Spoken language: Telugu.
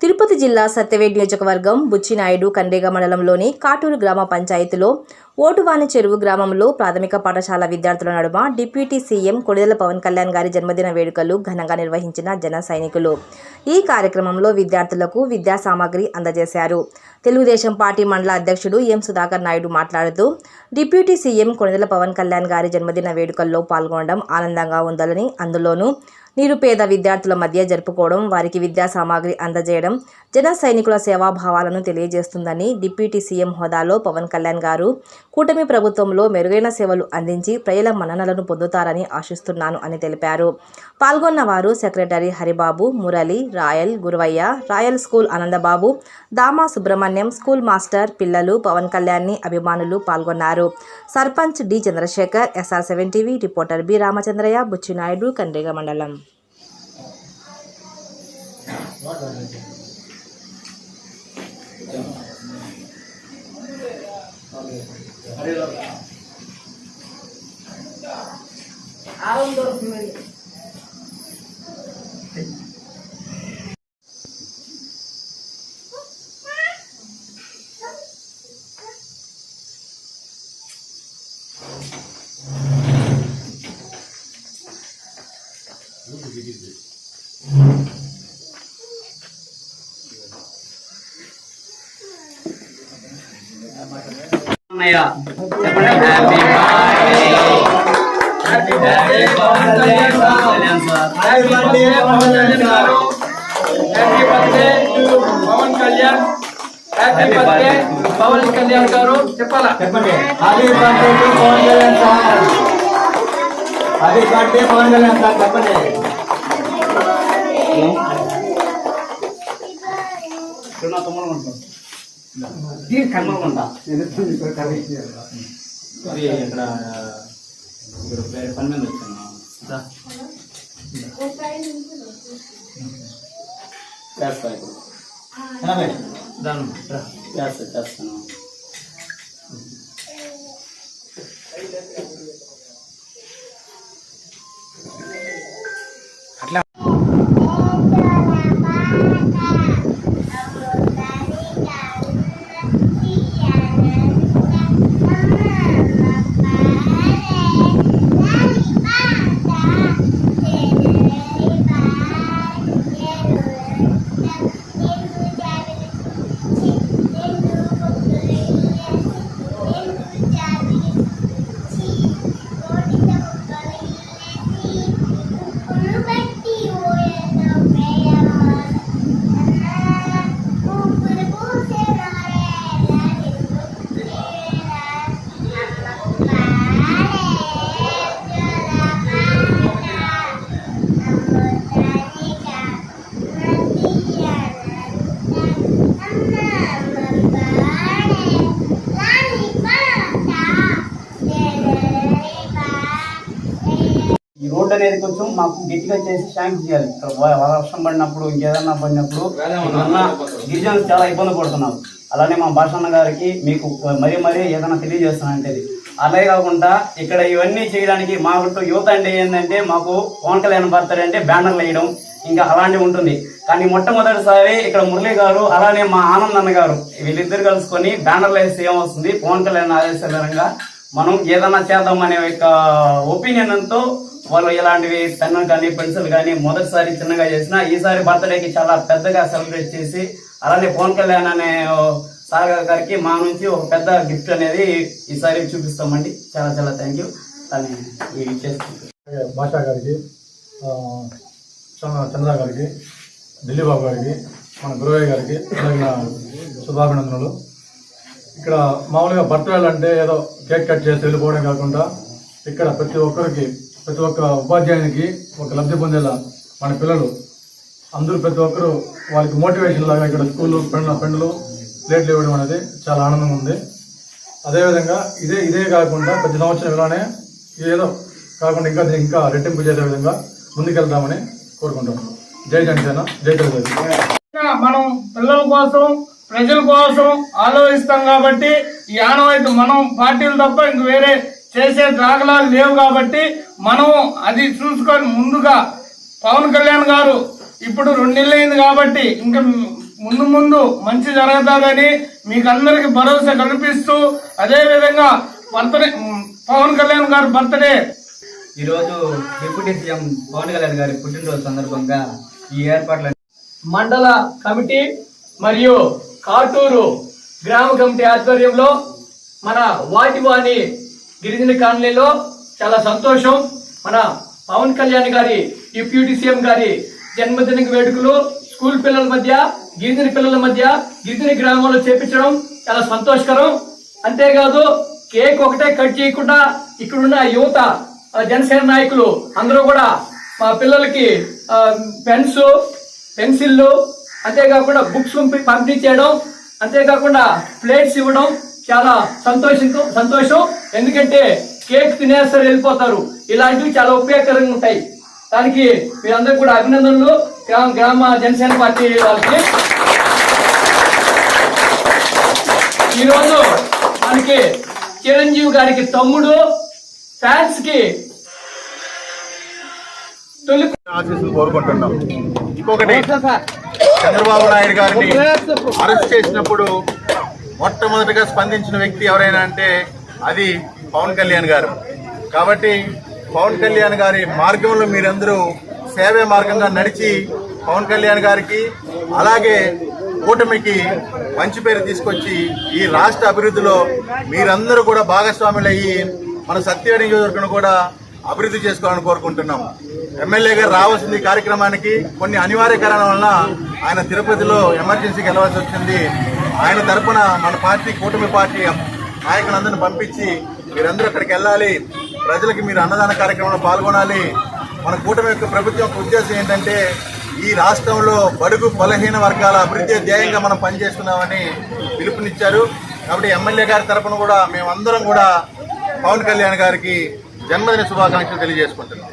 తిరుపతి జిల్లా సత్యవేడ్ నియోజకవర్గం బుచ్చినాయుడు కండేగ మండలంలోని కాటూరు గ్రామ పంచాయతీలో ఓటువాని చెరువు గ్రామంలో ప్రాథమిక పాఠశాల విద్యార్థుల నడుమ డిప్యూటీ సీఎం కొడిదల పవన్ కళ్యాణ్ గారి జన్మదిన వేడుకలు ఘనంగా నిర్వహించిన జన సైనికులు. ఈ కార్యక్రమంలో విద్యార్థులకు విద్యా సామాగ్రి అందజేశారు. తెలుగుదేశం పార్టీ మండల అధ్యక్షుడు ఎం సుధాకర్ నాయుడు మాట్లాడుతూ డిప్యూటీ సీఎం కొణిదెల పవన్ కళ్యాణ్ గారి జన్మదిన వేడుకల్లో పాల్గొనడం ఆనందంగా ఉందని అందులోనూ నిరుపేద విద్యార్థుల మధ్య జరుపుకోవడం వారికి విద్యా సామాగ్రి అందజేయడం జన సైనికుల సేవాభావాలను తెలియజేస్తుందని డిప్యూటీ సీఎం హోదాలో పవన్ కళ్యాణ్ గారు. కూటమి ప్రభుత్వంలో మెరుగైన సేవలు అందించి ప్రజల మన్ననలను పొందుతారని ఆశిస్తున్నాను అని తెలిపారు. పాల్గొన్న వారు secretary Haribabu Murali Rayal Guruvayya Rayal school Anandababu Dama Subrahmanyam school master పిల్లలు పవన్ కళ్యాణ్ని అభిమానులు పాల్గొన్నారు. Sarpanch D Chandrasekhar SR seven TV reporter B Ramachandraiah Buchinaidu Kandriga మండలం. 我走 అన్నయ్య చెప్పండి happy birthday Pawan Kalyan happy birthday Pawan Kalyan garu చెప్పాలా చెప్పండి happy birthday to Pawan Kalyan sir happy birthday Pawan Kalyan sir చెప్పండి తమ్ముడు ఉంటాం దీని కన్నులు ఉంటా ఇది ఇక్కడ ఇక్కడ పే- పని మీద వచ్చాను దా. చేస్తా ఇప్పుడు దాని రా. చేస్తా చేస్తాను అనేది కొంచెం మాకు గట్టిగా చేసి శాంక్షన్ చేయాలి. ఇక్కడ వర్షం పడినప్పుడు ఇంకేదన్నా పడినప్పుడు ఇక్కడున్న గిరిజనులు చాలా ఇబ్బంది పడుతున్నారు. అలానే మా భాషన్న గారికి మీకు మరీ మరీ ఏదైనా తెలియజేస్తానంటే ఇది. అలాగే కాకుండా ఇక్కడ ఇవన్నీ చేయడానికి మాకు యువత అంటే ఏంటంటే మాకు పవన్ కళ్యాణ్ బర్త్డే అంటే బ్యానర్లు వేయడం ఇంకా అలాంటివి ఉంటుంది. కానీ మొట్టమొదటిసారి ఇక్కడ మురళి గారు అలానే మా ఆనంద్ అన్న గారు వీళ్ళిద్దరు కలుసుకొని బ్యానర్లు వేస్తే ఏమొస్తుంది? పవన్ కళ్యాణ్ ఆదేశాల మనం ఏదన్నా చేద్దాం అనే ఒక ఒపీనియన్తో వాళ్ళు ఇలాంటివి పెన్నులు కానీ పెన్సిల్ కానీ మొదటిసారి చిన్నగా చేసిన ఈసారి బర్త్డేకి చాలా పెద్దగా సెలబ్రేట్ చేసి అలానే పవన్ కళ్యాణ్ అనే సాగర్ గారికి మా నుంచి ఒక పెద్ద గిఫ్ట్ అనేది ఈసారి చూపిస్తామండి. చాలా చాలా థ్యాంక్ యూ. అని ఇవి భాషా గారికి చంద్ర చంద్ర గారికి ఢిల్లీ బాబు గారికి మన గురువయ్య గారికి జరిగిన శుభాభినందనలు. ఇక్కడ మామూలుగా బర్త్డేలు అంటే ఏదో కేక్ కట్ చేసి వెళ్ళిపోవడం కాకుండా ఇక్కడ ప్రతి ఒక్కరికి ప్రతి ఒక్క ఉపాధ్యాయునికి ఒక లబ్ధి పొందేలా మన పిల్లలు అందరూ ప్రతి ఒక్కరు వాళ్ళకి మోటివేషన్ లాగా ఇక్కడ స్కూల్లో పెండ్ల పెండ్లు ప్లేట్లు ఇవ్వడం అనేది చాలా ఆనందంగా ఉంది. అదేవిధంగా ఇదే ఇదే కాకుండా ప్రతి సంవత్సరం ఇలానే ఏదో కాకుండా ఇంకా ఇంకా రెట్టింపు చేసే విధంగా ముందుకెళ్తామని కోరుకుంటాం జై జనసేన జై తెలుగుదేశం మనం పిల్లల కోసం ప్రజల కోసం ఆలోచిస్తాం కాబట్టి ఈ ఆనవాయితీ మనం పార్టీలు తప్ప ఇంక వేరే చేసే దాఖలాలు లేవు కాబట్టి మనం అది చూసుకొని ముందుగా పవన్ కళ్యాణ్ గారు ఇప్పుడు రెండేళ్ళు అయింది కాబట్టి ఇంకా ముందు ముందు మంచి జరుగుతుందని మీకు అందరికి భరోసా కల్పిస్తూ అదే విధంగా బర్త్డే పవన్ కళ్యాణ్ గారు బర్త్డే. ఈరోజు డిప్యూటీ సీఎం పవన్ కళ్యాణ్ గారి పుట్టినరోజు సందర్భంగా ఈ ఏర్పాట్ల మండల కమిటీ మరియు కాటూరు గ్రామ కమిటీ ఆధ్వర్యంలో మన వాటివాణి గిరిజన కాలనీలో చాలా సంతోషం. మన పవన్ కళ్యాణ్ గారి డిప్యూటీ సీఎం గారి జన్మదిన వేడుకలు స్కూల్ పిల్లల మధ్య గిరిజన పిల్లల మధ్య గిరిజన గ్రామంలో చేపించడం చాలా సంతోషకరం. అంతేకాదు కేక్ ఒకటే కట్ చేయకుండా ఇక్కడున్న యువత జనసేన నాయకులు అందరూ కూడా మా పిల్లలకి పెన్స్ పెన్సిళ్ళు అంతేకాకుండా బుక్స్ పంపి పంపిణీ చేయడం అంతేకాకుండా ప్లేట్స్ ఇవ్వడం చాలా సంతోషం సంతోషం. ఎందుకంటే కేక్ తినేస్తారు వెళ్ళిపోతారు. ఇలాంటివి చాలా ఉపయోగకరంగా ఉంటాయి. దానికి మీరందరూ కూడా అభినందనలు. గ్రామ గ్రామ జనసేన పార్టీ వాళ్ళకి. ఈరోజు మనకి చిరంజీవి గారికి తమ్ముడు ఫ్యాన్స్కి తొలి ఆశీస్సులు కోరుకుంటున్నాం. ఇంకొకటి చంద్రబాబు నాయుడు గారిని అరెస్ట్ చేసినప్పుడు మొట్టమొదటిగా స్పందించిన వ్యక్తి ఎవరైనా అంటే అది పవన్ కళ్యాణ్ గారు. కాబట్టి పవన్ కళ్యాణ్ గారి మార్గంలో మీరందరూ సేవే మార్గంగా నడిచి పవన్ కళ్యాణ్ గారికి అలాగే కూటమికి మంచి పేరు తీసుకొచ్చి ఈ రాష్ట్ర అభివృద్ధిలో మీరందరూ కూడా భాగస్వాములు అయ్యి మన సత్యవేడి నియోజకవర్గం కూడా అభివృద్ధి చేసుకోవాలని కోరుకుంటున్నాం. ఎమ్మెల్యే గారు రావాల్సింది కార్యక్రమానికి. కొన్ని అనివార్య కారణాల వలన ఆయన తిరుపతిలో ఎమర్జెన్సీకి వెళ్ళవలసి వచ్చింది. ఆయన తరపున మన పార్టీ కూటమి పార్టీ నాయకులందరిని పంపించి మీరందరూ అక్కడికి వెళ్ళాలి ప్రజలకి మీరు అన్నదాన కార్యక్రమంలో పాల్గొనాలి మన కూటమి యొక్క ప్రభుత్వం యొక్క ఉద్దేశం ఏంటంటే ఈ రాష్ట్రంలో బడుగు బలహీన వర్గాల అభివృద్ధి ధ్యేయంగా మనం పనిచేస్తున్నామని పిలుపునిచ్చారు కాబట్టి ఎమ్మెల్యే గారి తరఫున కూడా మేమందరం కూడా పవన్ కళ్యాణ్ గారికి జన్మదిన శుభాకాంక్షలు తెలియజేసుకుంటున్నాం